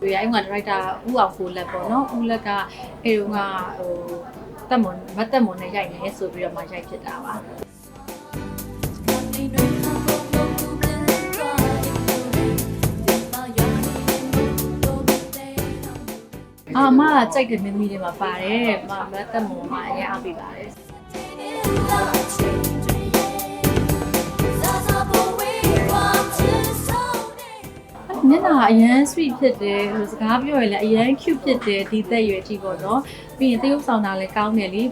ကဒါရိုက်တာဦးအောင်ကိုလက်ပေါ့နော်ဦးလက်ကအဲတုန်းကဟိုတက်မွန်မတ်တက်မွန်နဲ့ရိုက်နေဆိုပြီးတော့မှရိုက်ဖြစ်တာပါအာမကကြိုက်တဲ့မင်းသမီးတွေမှာပါတယ်မမတ်တက်မွန်မှာအရင်အားပေးပါတယ် မျက်နှာအရန် sweet ဖြစ်တယ်ဟိုစကားပြောရင်လည်းအရန် cute ဖြစ်တယ်ဒီသက်ရွယ်ကြည့်ပေါ့နော်ပြီးရင်တရုပ်ဆောင်တာလည်းကောင်းတယ်လေ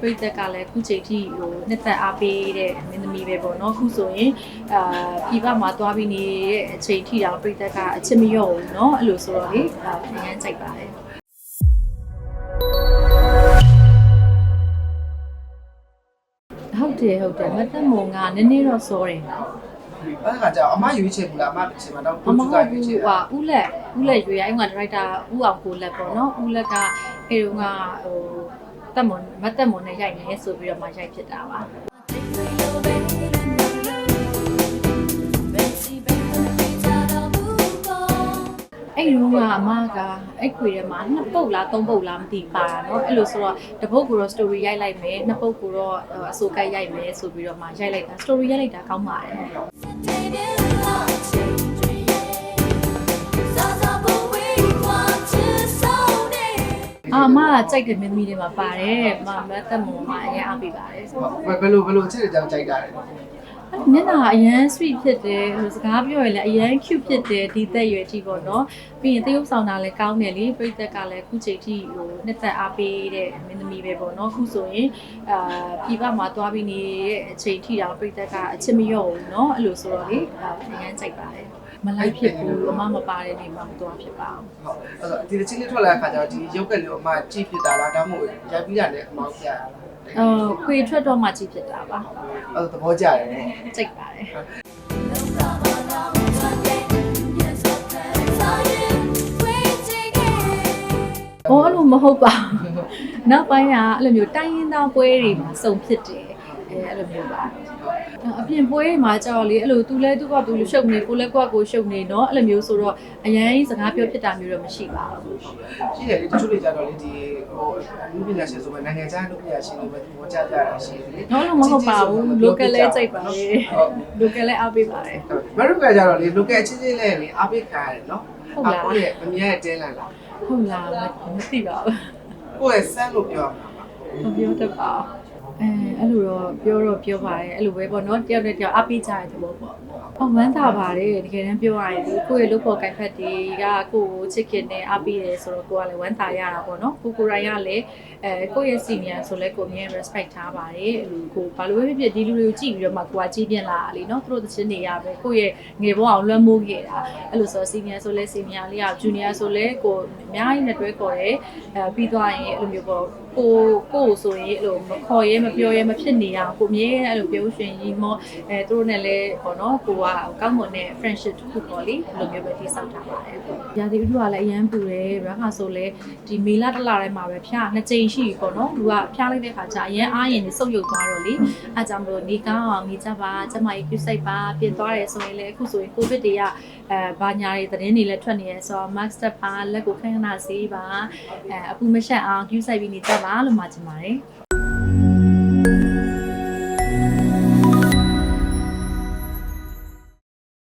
ပြိတက်ကလည်းခုချိန်ထိဟိုနှစ်သက်အားပေးတဲ့မင်းသမီးပဲပေါ့နော်ခုဆိုရင်အာပြပမှာသွားပြီးနေတဲ့အချိန်ထိတောင်ပြိတက်ကအချစ်မလျော့ဘူးเนาะအဲ့လိုဆိုတော့လေအာအရန်ကြိုက်ပါတယ် တ်တယ်ဟုတ်တယ်မတ်တက်မုံကနည်းနည်းတော့စောတယ်အဲ့ဒါကကြောင့်အမရွေးချယ်ဘူးလားအမချင်မှာတော့အမကဟုတ်ရွေးဘူးချယ်ဟာဦးလက်ဦးလက်ရွေးအဲ့ကဒါရိုက်တာဦးအောင်ကိုလက်ပေါ့နော်ဦးလက်ကအဲတုန်းကဟိုတက်မွန်မတ်တက်မွန်နဲ့ရိုက်နေဆိုပြီးတော့မှရိုက်ဖြစ်တာပါ ဒီတော့ကအမကအဲ့ခွေထဲမှာနှစ်ပုတ်လားသုံးပုတ်လားမသိပါတော့အဲ့လိုဆိုတော့တစ်ပုတ်ကိုတော့ story ရိုက်လိုက်မယ်နှစ်ပုတ်ကိုတော့အစိုးကရိုက်မယ်ဆိုပြီးတော့မှရိုက်လိုက်တာ story ရိုက်လိုက်တာကောင်းပါတယ်အာမကြိုက်တဲ့မင်းသမီးတွေမှာပါတယ်မမတ်သက်မောမှာအရင်အားပေးပါတယ်ဘယ်လိုဘယ်လိုအချက်အလက်ကြောင့်ကြိုက်တာလဲ မျက်နှာအရန် sweet ဖြစ်တယ်ဟိုစကားပြောရင်လည်းအရန် cute ဖြစ်တယ်ဒီသက်ရွယ်ကြီးပေါ့နော်ပြီးရင်သရုပ်ဆောင်တာလည်းကောင်းတယ်လေပြိသက်ကလည်းအခုချိန်ထိဟိုနှစ်သက်အားပေးတဲ့မင်းသမီးပဲပေါ့နော်အခုဆိုရင်အာပြည်ပမှာသွားပြီးနေတဲ့အချိန်ထိတောင်ပြိသက်ကအချစ်မရော့ဘူးနော်အဲ့လိုဆိုတော့လေအရန်ကြိုက်ပါတယ်မလိုက်ဖြစ်ဘူးအမမပါတဲ့နေမှာမသွားဖြစ်ပါဘူးဟုတ်အဲ့တော့ဒီချင်းလေးထွက်လာတဲ့ခါကျတော့ဒီရုပ်ကလေးကိုအမကြည့်ဖြစ်တာလားဒါမှမဟုတ်ရိုက်ပြီးတာလည်းအမောက်ပြရလား အော်ခွေထွက်တော့မှကြည့်ဖြစ်တာပါအဲ့တော့သဘောကျတယ်နော်ကြိုက်ပါတယ်။အော်အဲ့လိုမဟုတ်ပါဘူး။နောက်ပိုင်းကအဲ့လိုမျိုးတိုင်းရင်းသားပွဲတွေမှာစုံဖြစ်တယ်။ အဲအဲ့လိုမျိုးပါ။အပြင်ပွဲတွေမှာကြောက်လေအဲ့လိုသူလဲသူကသူလိုရှုပ်နေကိုလဲကိုကကိုရှုပ်နေเนาะအဲ့လိုမျိုးဆိုတော့အရင်စကားပြောဖြစ်တာမျိုးတော့မရှိပါဘူး ရှိတယ်လေတချို့တွေကြတော့လေဒီဟိုလူပညာရှင်ဆိုမှနိုင်ငံခြားလူပညာရှင်တွေပဲသဘောကျကြတာရှိတယ်လေ ။တော့လို့မဟုတ်ပါဘူး။ local လဲကြိုက်ပါလေ။ local လဲအားပေးပါတယ် မရုပ်ကကြတော့လေ local အချင်းချင်းလဲလေအားပေးခံရတယ်နော် ဟုတ်လား ကိုယ့်ရဲ့အမြဲတင်းလာလား ။ဟုတ်လားမသိပါဘူး။ ကိုယ့်ရဲ့စမ်းလို့ပြောမှာပါ မပြောတတ်ပါဘူး အဲအဲ့လိုတော့ပြောတော့ပြောပါတယ်အဲ့လိုပဲပေါ့နော်တယောက်နဲ့တယောက်အပိကြရတဲ့ဘောပေါ့အော်ဝမ်းသာပါတယ်တကယ်တမ်းပြောရရင်ဒီကိုယ့်ရဲ့လုပ်ဖို့ကိုင်ဖက်တွေကကိုယ့်ကိုချစ်ခင်နဲ့အပိတယ်ဆိုတော့ကိုကလည်းဝမ်းသာရတာပေါ့နော်ကိုကိုရိုင်းကလည်းအဲကိုယ့်ရဲ့ senior ဆိုလဲကိုအမြဲ respect ထားပါတယ်အဲ့လိုကိုဘာလို့ပဲဖြစ်ဖြစ်ဒီလူတွေကိုကြည့်ပြီးတော့မှကိုကကြီးပြင်းလာတာလीနော်သူတို့သချင်းတွေရပဲကိုယ့်ရဲ့ငယ်ဘဝအောင်လွှမ်းမိုးခဲ့တာအဲ့လိုဆို senior ဆိုလဲ senior လေးက junior ဆိုလဲကိုအများကြီးနဲ့တွဲခေါ်တယ်အဲပြီးသွားရင်အဲ့လိုမျိုးပေါ့ ကိုကိုကိုဆိုရင်အဲ့လိုမခေါ်ရဲမပြောရဲမဖြစ်နေအောင်ကိုမြဲအဲ့လိုပြောရှင်ရီမောအဲသူတို့နဲ့လည်းပေါ့နော်ကိုကကောင်းမွန်တဲ့ friendship တစ်ခုပေါ့လေအဲ့လိုမျိုးပဲတည်ဆောက်ထားပါတယ်။ရာသီဥတုကလည်းအရန်ပူတယ်ရခါဆိုလဲဒီမေလတစ်လတိုင်းမှာပဲဖျားနှစ်ကြိမ်ရှိပြီပေါ့နော်လူကဖျားလိုက်တဲ့ခါကျအရန်အားရင်နေစုပ်ယုပ်သွားတော့လေအဲကြောင့်မလို့နေကောင်းအောင်နေကြပါကျမကြီးပြုစိတ်ပါပြင်သွားတယ်ဆိုရင်လည်းအခုဆိုရင်ကိုဗစ်တွေကအဲဘာညာတွေသတင်းတွေလည်းထွက်နေရဲဆိုတော့ mask တက်ပါလက်ကိုခဏခဏဆေးပါအဲအပူမရှက်အောင်ပြုစိတ်ပြီးနေကြပါလို့မှာချင်ပါတယ်